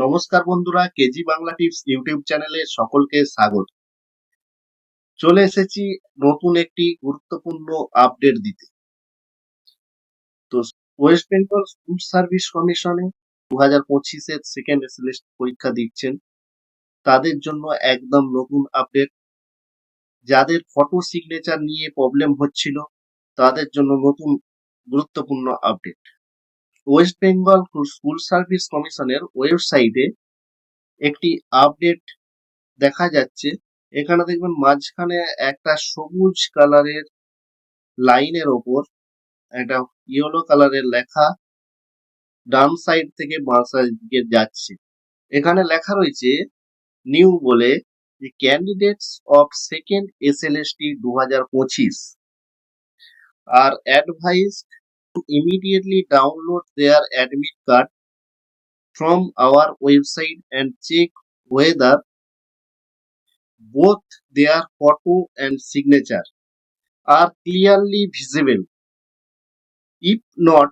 নমস্কার বন্ধুরা, KG Bangla tips YouTube চ্যানেলে সকলকে স্বাগত। চলে এসেছি নতুন একটি গুরুত্বপূর্ণ আপডেট দিতে। তো ওয়েস্ট বেঙ্গল স্কুল সার্ভিস কমিশনে দু হাজার পঁচিশের সেকেন্ড এসএলএস পরীক্ষা দিচ্ছেন। তাদের জন্য একদম নতুন আপডেট যাদের ফটো সিগনেচার নিয়ে প্রবলেম হচ্ছিল, তাদের জন্য নতুন গুরুত্বপূর্ণ update West Bengal school service কমিশনের ওয়েবসাইটে একটি আপডেট দেখা যাচ্ছে। এখানে দেখবেন মাঝখানে একটা সবুজ কালারের লাইনের ওপর একটা ইয়েলো কালারের লেখা ডান সাইড থেকে বাঁ সাইড দিকে যাচ্ছে। এখানে লেখা রয়েছে নিউ বলে যে candidates of second S L S T দু হাজার পঁচিশ আর advise immediately download their admit card from our website and check whether both their photo and signature are clearly visible. If not,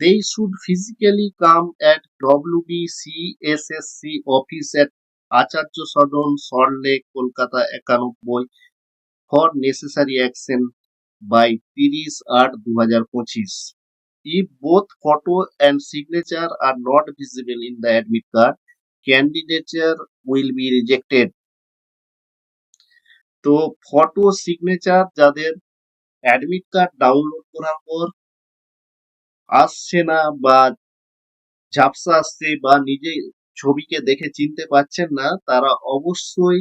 they should physically come at WBCSSC office at Acharya Sadon, Salt Lake, Kolkata, একানব্বই for necessary action by তিরিশ আট দু হাজার পঁচিশ If both photo and signature are not visible in the admit card, candidature will be rejected. তো photo signature যাদের admit card download করার পর আসছে না বা ঝাপসা আসছে বা নিজে ছবিকে দেখে চিনতে পারছেন না তারা অবশ্যই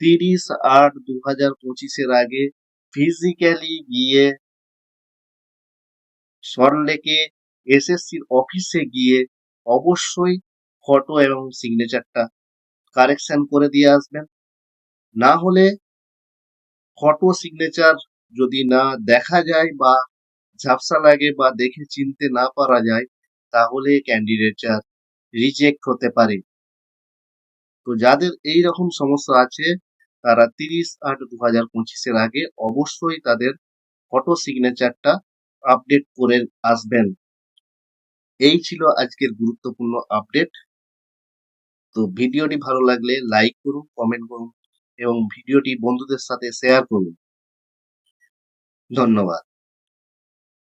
তিরিশ আট দু হাজার পঁচিশের আগে ফিজিক্যালি গিয়ে সল্টলেকে এসএসসির অফিসে গিয়ে অবশ্যই ফটো এবং সিগনেচারটা কারেকশন করে দিয়ে আসবেন। না হলে ফটো সিগনেচার যদি না দেখা যায় বা ঝাপসা লাগে বা দেখে চিনতে না পারা যায়, তাহলে ক্যান্ডিডেটার রিজেক্ট হতে পারে। তো যাদের এই রকম সমস্যা আছে, তারা তিরিশ আট দু হাজার পঁচিশের আগে অবশ্যই তাদের ফটো সিগনেচারটা আপডেট করে আসবেন। এই ছিল আজকের গুরুত্বপূর্ণ আপডেট তো ভিডিওটি ভালো লাগলে লাইক করুন কমেন্ট করুন এবং ভিডিওটি বন্ধুদের সাথে শেয়ার করুন। ধন্যবাদ।